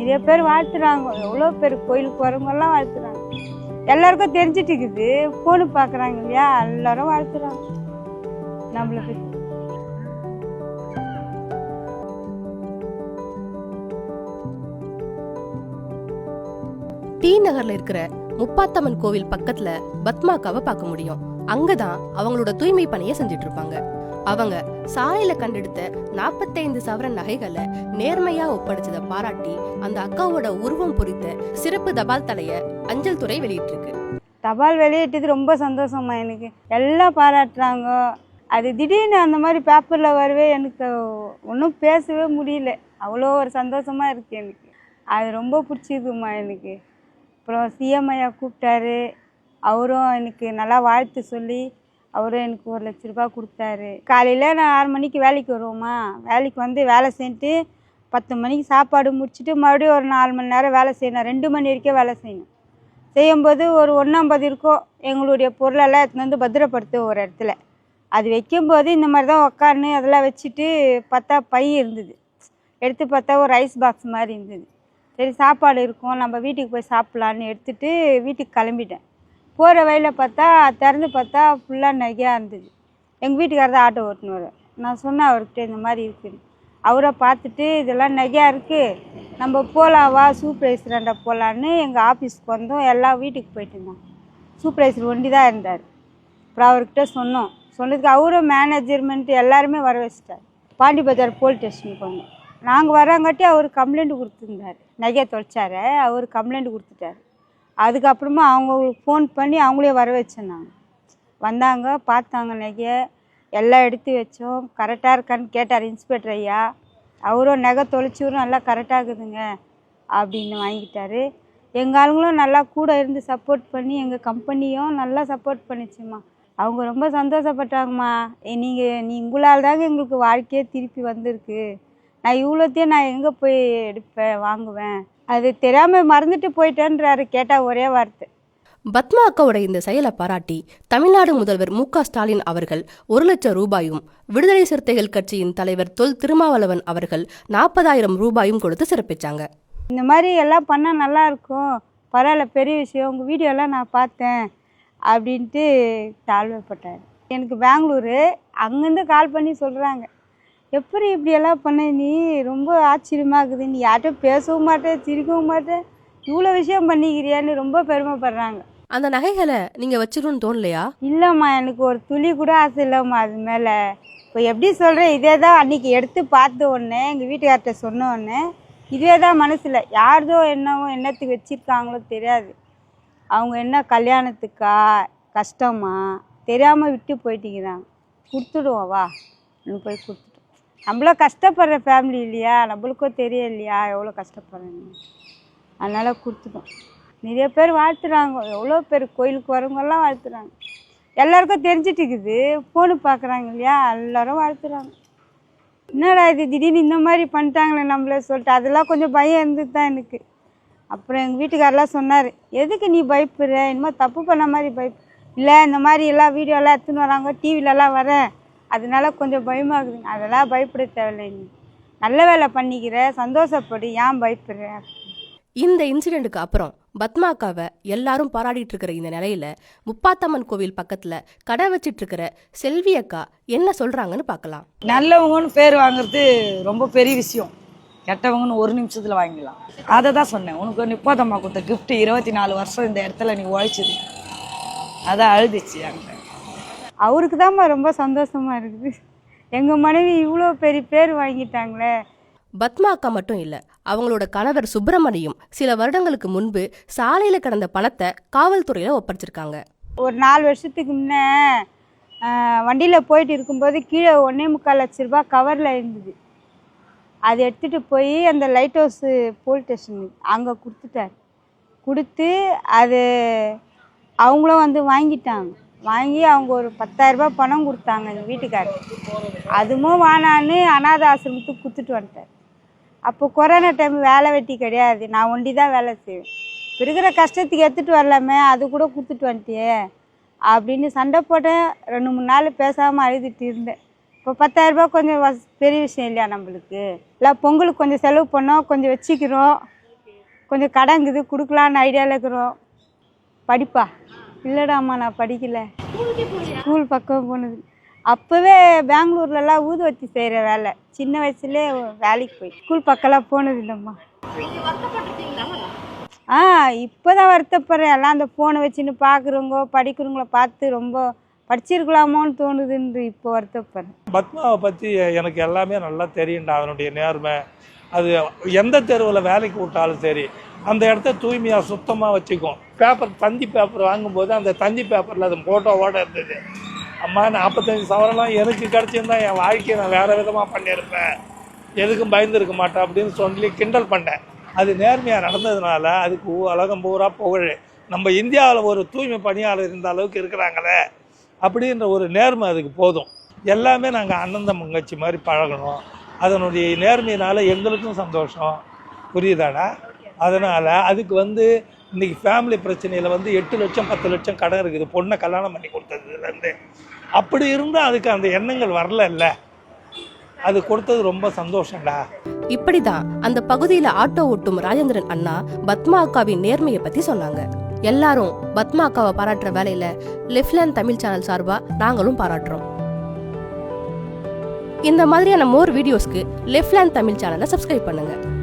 நிறைய பேர் வாழ்த்துறாங்க. எவ்வளோ பேர் கோயிலுக்கு வரவங்கெல்லாம் வாழ்த்துறாங்க. எல்லாருக்கும் தெரிஞ்சிட்டு இருக்குது. ஃபோனு பார்க்குறாங்க இல்லையா? எல்லாரும் வாழ்த்துறாங்க. நம்மளை பற்றி டி நகர்ல இருக்கிற முப்பாத்தம்மன் கோவில் பக்கத்துல பத்மாக்காவை பார்க்க முடியும். அங்கதான் அவங்களோட தூய்மை பணியை செஞ்சிட்டு இருப்பாங்க. அவங்க சாலையில கண்டெடுத்த நாற்பத்தைந்து சவர நகைகளை நேர்மையா ஒப்படைச்சதை பாராட்டி அந்த அக்காவோட உருவம் பொறித்த சிறப்பு தபால் தலைய அஞ்சல் துறை வெளியிட்டிருக்கு. தபால் வெளியிட்டது ரொம்ப சந்தோஷமா எனக்கு. எல்லாம் பாராட்டுறாங்க. அது திடீர்னு அந்த மாதிரி பேப்பரில் வரவே எனக்கு ஒன்றும் பேசவே முடியல. அவ்வளோ ஒரு சந்தோஷமா இருக்கு எனக்கு. அது ரொம்ப பிடிச்சிருக்குமா எனக்கு. அப்புறம் சிஎம் ஐயா கூப்பிட்டாரு. அவரும் எனக்கு நல்லா வாழ்த்து சொல்லி அவரும் எனக்கு ஒரு லட்ச ரூபாய் கொடுத்தாரு. காலையில் நான் ஆறு மணிக்கு வேலைக்கு வருவோமா? வேலைக்கு வந்து வேலை செஞ்சுட்டு பத்து மணிக்கு சாப்பாடு முடிச்சுட்டு மறுபடியும் ஒரு நாலு மணி நேரம் வேலை செய்யணும். ரெண்டு மணி வரைக்கும் வேலை செய்யணும். செய்யும்போது ஒரு ஒன்றாம்பது இருக்கும் எங்களுடைய பொருளெல்லாம் எடுத்துன்னு வந்து பத்திரப்படுத்து ஒரு இடத்துல. அது வைக்கும்போது இந்த மாதிரி தான் உக்காந்து அதெல்லாம் வச்சுட்டு பார்த்தா பை இருந்தது. எடுத்து பார்த்தா ஒரு ஐஸ் பாக்ஸ் மாதிரி இருந்தது. சரி சாப்பாடு இருக்கும். நம்ம வீட்டுக்கு போய் சாப்பிட்லான்னு எடுத்துகிட்டு வீட்டுக்கு கிளம்பிட்டேன். போகிற வழியில் பார்த்தா திறந்து பார்த்தா ஃபுல்லாக நகையாக இருந்தது. எங்கள் வீட்டுக்காரர் தான் ஆட்டோ ஓட்டுன்னு வர நான் சொன்னேன் அவர்கிட்ட இந்த மாதிரி இருக்குன்னு. அவரை பார்த்துட்டு இதெல்லாம் நகையாக இருக்குது நம்ம போகலாம் வா சூப்பர்வைசராண்ட போகலான்னு எங்கள் ஆஃபீஸ்க்கு வந்தோம். எல்லாம் வீட்டுக்கு போயிட்டு இருந்தாங்க சூப்பர்வைசர் ஒண்டி தான் இருந்தார். அப்புறம் அவர்கிட்ட சொன்னோம். சொன்னதுக்கு அவரும் மேனேஜர்மெண்ட் எல்லாருமே வர வச்சிட்டார். பாண்டி பஜார் போலீஸ் ஸ்டேஷனுக்கு வந்தோம். நாங்கள் வராங்காட்டி அவர் கம்ப்ளைண்ட் கொடுத்துருந்தாரு. நகையை தொலைச்சார். அவர் கம்ப்ளைண்ட் கொடுத்துட்டாரு. அதுக்கப்புறமா அவங்களுக்கு ஃபோன் பண்ணி அவங்களே வர வச்சிருந்தாங்க. வந்தாங்க பார்த்தாங்க நகையை எல்லாம் எடுத்து வச்சோம். கரெக்டாக இருக்கான்னு கேட்டார் இன்ஸ்பெக்டர் ஐயா. அவரும் நகை தொலைச்சூரும் நல்லா கரெக்டாக இருக்குதுங்க அப்படின்னு வாங்கிட்டாரு. எங்கள் ஆளுங்களும் நல்லா கூட இருந்து சப்போர்ட் பண்ணி எங்கள் கம்பெனியும் நல்லா சப்போர்ட் பண்ணிச்சுமா அவங்க ரொம்ப சந்தோஷப்பட்டாங்கம்மா. நீங்கள் நீ உங்களால் தாங்க எங்களுக்கு வாழ்க்கையே திருப்பி வந்திருக்கு. நான் இவ்வளோத்தையும் நான் எங்கே போய் எடுப்பேன் வாங்குவேன்? அது தெரியாமல் மறந்துட்டு போயிட்டேன்றாரு கேட்டால் ஒரே வார்த்தை. பத்மா அக்காவோட இந்த செயலை பாராட்டி தமிழ்நாடு முதல்வர் மு ஸ்டாலின் அவர்கள் ஒரு லட்சம் ரூபாயும் விடுதலை சிறுத்தைகள் கட்சியின் தலைவர் தொல் திருமாவளவன் அவர்கள் நாற்பதாயிரம் ரூபாயும் கொடுத்து சிறப்பிச்சாங்க. இந்த மாதிரி எல்லாம் பண்ணால் நல்லா இருக்கும். பரவாயில்ல பெரிய விஷயம். உங்கள் வீடியோலாம் நான் பார்த்தேன் அப்படின்ட்டு தாழ்வைப்பட்டார் எனக்கு பெங்களூரு அங்கேருந்து கால் பண்ணி சொல்கிறாங்க எப்படி இப்படியெல்லாம் பண்ண? நீ ரொம்ப ஆச்சரியமாக இருக்குது நீ யார்கிட்ட பேசவும் மாட்டேன் சிரிக்கவும் மாட்டேன் இவ்வளோ விஷயம் பண்ணிக்கிறியான்னு ரொம்ப பெருமைப்படுறாங்க. அந்த நகைகளை நீங்க வச்சிருன்னு தோணலையா? இல்லைம்மா எனக்கு ஒரு துளி கூட ஆசை இல்லைம்மா அது மேலே. இப்போ எப்படி சொல்கிறேன் இதே தான் அன்றைக்கி எடுத்து பார்த்த உடனே எங்கள் வீட்டுக்கார்ட்ட சொன்ன உடனே இதே தான் மனசில். யார்தோ என்னவோ என்னத்துக்கு வச்சுருக்காங்களோ தெரியாது. அவங்க என்ன கல்யாணத்துக்கா கஷ்டமா? தெரியாமல் விட்டு போயிட்டீங்கிறாங்க. கொடுத்துடுவோம் வா. போய் கொடுத்துட்டோம் நம்மளும் கஷ்டப்படுற ஃபேமிலி இல்லையா? நம்மளுக்கும் தெரியும் இல்லையா எவ்வளோ கஷ்டப்படுறேன்னு. அதனால் கொடுத்துட்டோம். நிறைய பேர் வாழ்த்துறாங்க. எவ்வளோ பேர் கோயிலுக்கு வரவங்கெல்லாம் வாழ்த்துறாங்க. எல்லாருக்கும் தெரிஞ்சிட்டு இருக்குது. ஃபோனு பார்க்குறாங்க இல்லையா? எல்லாரும் வாழ்த்துறாங்க. என்னடா இது? திடீர்னு இந்த மாதிரி பண்ணிட்டாங்களே நம்மள சொல்லிட்டு. அதெல்லாம் கொஞ்சம் பயம் இருந்தது தான் எனக்கு. அப்புறம் எங்கள் வீட்டுக்காரெல்லாம் சொன்னார். எதுக்கு நீ பயப்படுற? என்னமோ தப்பு பண்ண மாதிரி பயப் இல்லை இந்த மாதிரி எல்லாம் வீடியோலாம் எடுத்துன்னு வராங்க. டிவிலலாம் வரேன் அதனால கொஞ்சம் பயமாகுது அதெல்லாம் பயப்பட தேவையில்லை நீ நல்ல வேலை பண்ணிக்கிற சந்தோஷப்படு ஏன் பயப்படுற? இந்த இன்சிடென்ட்டுக்கு அப்புறம் பத்மா அக்காவை எல்லாரும் பாராட்டிட்டு இருக்கிற இந்த நிலையில முப்பாத்தம்மன் கோவில் பக்கத்துல கடை வச்சிட்டு இருக்கிற செல்வி அக்கா என்ன சொல்றாங்கன்னு பார்க்கலாம். நல்லவங்கன்னு பேர் வாங்குறது ரொம்ப பெரிய விஷயம். கெட்டவங்கன்னு ஒரு நிமிஷத்துல வாங்கிடலாம். அதை தான் சொன்னேன். உனக்கு நிப்பாதம்மா கொடுத்த gift இருபத்தி நாலு வருஷம் இந்த இடத்துல நீ உழைச்சது. அதான் அழுதுச்சு என்கிட்ட. அவருக்கு தான்மா ரொம்ப சந்தோஷமா இருக்குது. எங்கள் மனைவி இவ்வளோ பெரிய பேர் வாங்கிட்டாங்களே. பத்மா அக்கா மட்டும் இல்ல அவங்களோட கணவர் சுப்பிரமணியும் சில வருடங்களுக்கு முன்பு சாலையில கிடந்த பணத்தை காவல்துறையில ஒப்படைச்சிருக்காங்க. ஒரு நாலு வருஷத்துக்கு முன்னே வண்டியில் போயிட்டு இருக்கும்போது கீழே ஒன்றே முக்கால் லட்ச ரூபாய் கவரில் இருந்தது. அது எடுத்துகிட்டு போய் அந்த லைட் ஹவுஸு போலீஸ் ஸ்டேஷனுக்கு அங்கே கொடுத்துட்டார். கொடுத்து அது அவங்களும் வந்து வாங்கிட்டாங்க. வாங்கி அவங்க ஒரு பத்தாயிரரூபா பணம் கொடுத்தாங்க எங்கள் வீட்டுக்காரர். அதுவும் வானான்னு அனாதை ஆசிரமத்துக்கு கொடுத்துட்டு வந்துட்டார். அப்போ கொரோனா டைம் வேலை வெட்டி கிடையாது. நான் ஒண்டி தான் வேலை செய்வேன். இருக்கிற கஷ்டத்துக்கு எடுத்துகிட்டு வரலாமே அது கூட கொடுத்துட்டு வந்துட்டியே அப்படின்னு சண்டை போட்டேன் ரெண்டு மூணு நாள் பேசாமல் அழுதுட்டு இருந்தேன். இப்போ பத்தாயிரரூபா கொஞ்சம் வஸ் பெரிய விஷயம் இல்லையா நம்மளுக்கு? இல்லை பொங்கலுக்கு கொஞ்சம் செலவு பண்ணோம் கொஞ்சம் வச்சுக்கிறோம். கொஞ்சம் கடங்குது கொடுக்கலான்னு ஐடியாவில் இருக்கிறோம். படிப்பா? இல்லைடாம்மா நான் படிக்கல. ஸ்கூல் பக்கம் போனது. அப்போவே பெங்களூர்லலாம் ஊதுவத்தி செய்கிற வேலை. சின்ன வயசுலேயே வேலைக்கு போய். ஸ்கூல் பக்கம்லாம் போனது இல்லைம்மா. ஆ இப்போ தான் வருத்தப்படுறேன். எல்லாம் அந்த ஃபோனை வச்சுன்னு பார்க்குறவங்க படிக்கிறவங்கள பார்த்து ரொம்ப படிச்சிருக்கலாமோன்னு தோணுதுன்னு இப்போ வருத்தப்படுறேன். பத்மாவை பற்றி எனக்கு எல்லாமே நல்லா தெரியும்டா அதனுடைய நேர்மை. அது எந்த தெருவில் வேலைக்கு விட்டாலும் சரி அந்த இடத்த தூய்மையாக சுத்தமாக வச்சுக்கும். பேப்பர் தந்தி பேப்பர் வாங்கும்போது அந்த தந்தி பேப்பரில் அது ஃபோட்டோவோட இருந்தது. அம்மா நாற்பத்தஞ்சு சவரெல்லாம் எனக்கு கிடச்சிருந்தா என் வாழ்க்கையை நான் வேறு விதமாக பண்ணியிருப்பேன். எதுக்கும் பயந்துருக்க மாட்டேன் அப்படின்னு சொல்லி கிண்டல் பண்ணேன். அது நேர்மையாக நடந்ததுனால அதுக்கு உலகம் பூரா புகழ். நம்ம இந்தியாவில் ஒரு தூய்மை பணியாளர் இருந்த அளவுக்கு இருக்கிறாங்களே அப்படின்ற ஒரு நேர்மை அதுக்கு போதும். எல்லாமே நாங்கள் அண்ணன் தங்கச்சி மாதிரி பழகணும். அதனுடைய நேர்மையினால் எங்களுக்கும் சந்தோஷம். புரியுதாடா? அதனால் அதுக்கு வந்து இன்றைக்கி ஃபேமிலி பிரச்சனையில் வந்து எட்டு லட்சம் பத்து லட்சம் கடன் இருக்குது. பொண்ணை கல்யாணம் பண்ணி கொடுத்ததுலேருந்து. அப்படி இருந்தால் அதுக்கு அந்த எண்ணங்கள் வரல அது கொடுத்தது ரொம்ப சந்தோஷம்டா. இப்படிதான் அந்த பகுதியில ஆட்டோ ஓட்டும் ராஜேந்திரன் அண்ணா பத்மா அக்காவின் நேர்மையை பத்தி சொன்னாங்க. எல்லாரும் பத்மா அக்காவை பாராட்டுற வேலையில லெஃப்ட்லேண்ட் தமிழ் சேனல் சார்பா நாங்களும் பாராட்டுறோம். இந்த மாதிரியான மோர் வீடியோஸ்க்கு லெஃப்ட்லேண்ட் தமிழ் சேனலை சப்ஸ்கிரைப் பண்ணுங்கள்